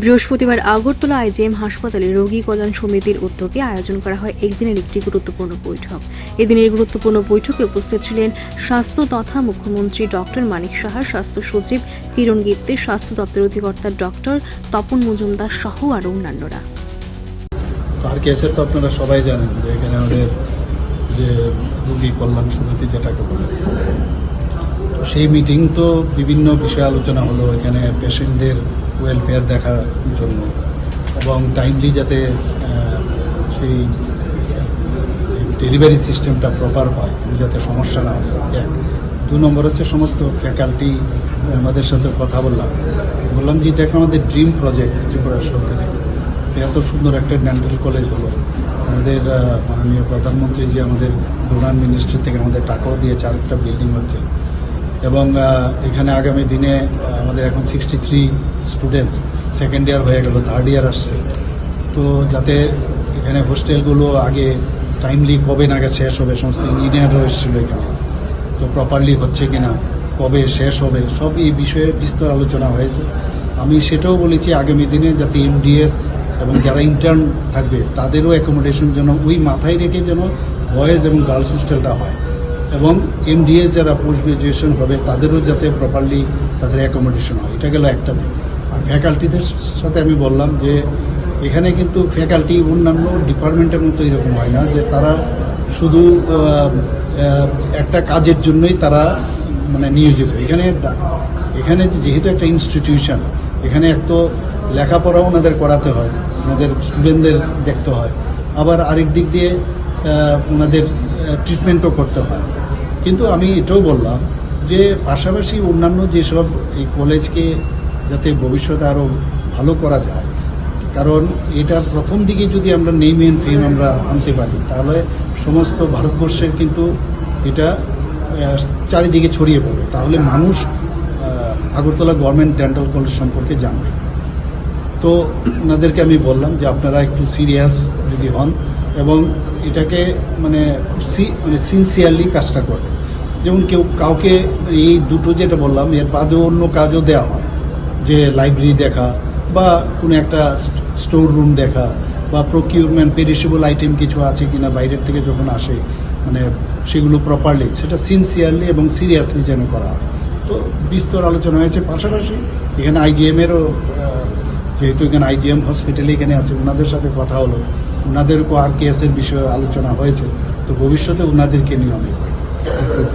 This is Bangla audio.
বৃহস্পতিবার আগরতলা আইজিএম হাসপাতালে রোগী কল্যাণ সমিতির উদ্যোগে আয়োজন করা হয় একদিনের একটি গুরুত্বপূর্ণ বৈঠক। এদিনের গুরুত্বপূর্ণ বৈঠকে উপস্থিত ছিলেন স্বাস্থ্য তথা মুখ্যমন্ত্রী ডক্টর মানিক সাহা, স্বাস্থ্য সচিব কিরণ গিত্তে স্বাস্থ্য দপ্তর অধিকর্তা ডক্টর তপন মজুমদার সহ আরও অন্যান্যরা। আর কেসের তো আপনারা সবাই জানেন যে এখানে আমাদের যে রোগী কল্যাণ সমিতি যেটাকে বলে তো সেই মিটিং তো বিভিন্ন বিষয়ে আলোচনা হলো এখানে পেশেন্টদের ওয়েলফেয়ার দেখার জন্য এবং টাইমলি যাতে সেই ডেলিভারি সিস্টেমটা প্রপার হয় যাতে সমস্যা না হয়। এক। দু নম্বর হচ্ছে সমস্ত ফ্যাকাল্টি আমাদের সাথে কথা বললাম। বললাম যে এটা আমাদের ড্রিম প্রজেক্ট ত্রিপুরা সরকারের। এত সুন্দর একটা ডেন্টাল কলেজ হলো। আমাদের মাননীয় প্রধানমন্ত্রী যে আমাদের ডোনার মিনিস্ট্রি থেকে আমাদের টাকাও দিয়েছে, আরেকটা বিল্ডিং হচ্ছে। এবং এখানে আগামী দিনে আমাদের এখন sixty three students second year হয়ে গেল থার্ড ইয়ার আসছে। তো যাতে এখানে হোস্টেলগুলো আগে টাইমলি কবে নাগাদ শেষ হবে, সমস্ত ইঞ্জিনিয়ারও এসেছিল এখানে। তো প্রপারলি হচ্ছে কিনা, কবে শেষ হবে সব এই বিষয়ে বিস্তর আলোচনা হয়েছে। আমি সেটাও বলেছি আগামী দিনে যাতে এমডিএস এবং যারা ইন্টার্ন থাকবে, তাদেরও অ্যাকোমোডেশন যেন ওই মাথায় রেখে যেন বয়েজ এবং গার্লস হোস্টেলটা হয়। এবং এমডিএস যারা পোস্ট গ্রাজুয়েশন হবে, তাদেরও যাতে প্রপারলি তাদের অ্যাকোমোডেশন হয়। এটা গেল একটা দিক। আর ফ্যাকাল্টিদের সাথে আমি বললাম যে, এখানে কিন্তু ফ্যাকাল্টি অন্যান্য ডিপার্টমেন্টের মতো এরকম হয় না যে তারা শুধু একটা কাজের জন্যই তারা মানে নিয়োজিত। এখানে এখানে যেহেতু একটা ইনস্টিটিউশন এখানে এক তো লেখাপড়াও ওনাদের করাতে হয়, ওনাদের স্টুডেন্টদের দেখতে হয়। আবার আরেক দিক দিয়ে ওনাদের ট্রিটমেন্টও করতে হয়। কিন্তু আমি এটাও বললাম যে পাশাপাশি অন্যান্য যেসব এই কলেজকে যাতে ভবিষ্যতে আরও ভালো করা যায়, কারণ এটা প্রথম দিকে যদি আমরা নেম এন্ড ফেম আমরা আনতে পারি, তাহলে সমস্ত ভারতবর্ষের কিন্তু এটা চারিদিকে ছড়িয়ে পড়বে। তাহলে মানুষ আগরতলা গভর্নমেন্ট ডেন্টাল কলেজ সম্পর্কে জানবে। তো ওনাদেরকে আমি বললাম যে আপনারা একটু সিরিয়াস যদি হন এবং এটাকে মানে সি- মানে সিনসিয়ারলি কাজটা করে। যেমন কেউ কাউকে এই দুটো যেটা বললাম, এর বাদেও অন্য কাজও দেওয়া হয়। যে লাইব্রেরি দেখা বা কোনো একটা স্টোর রুম দেখা বা প্রকিউরমেন্ট পেরিশেবল আইটেম কিছু আছে কিনা বাইরের থেকে যখন আসে মানে সেগুলো প্রপারলি সেটা সিনসিয়ারলি এবং সিরিয়াসলি যেন করা হয়। তো বিস্তর আলোচনা হয়েছে। পাশাপাশি এখানে আইজিএমেরও যেহেতু এখানে আইজিএম হসপিটালে এখানে আছে, ওনাদের সাথে কথা হলো। ওনাদেরকেও আর কেসের বিষয়ে আলোচনা হয়েছে তো ভবিষ্যতে ওনাদেরকে নিয়ে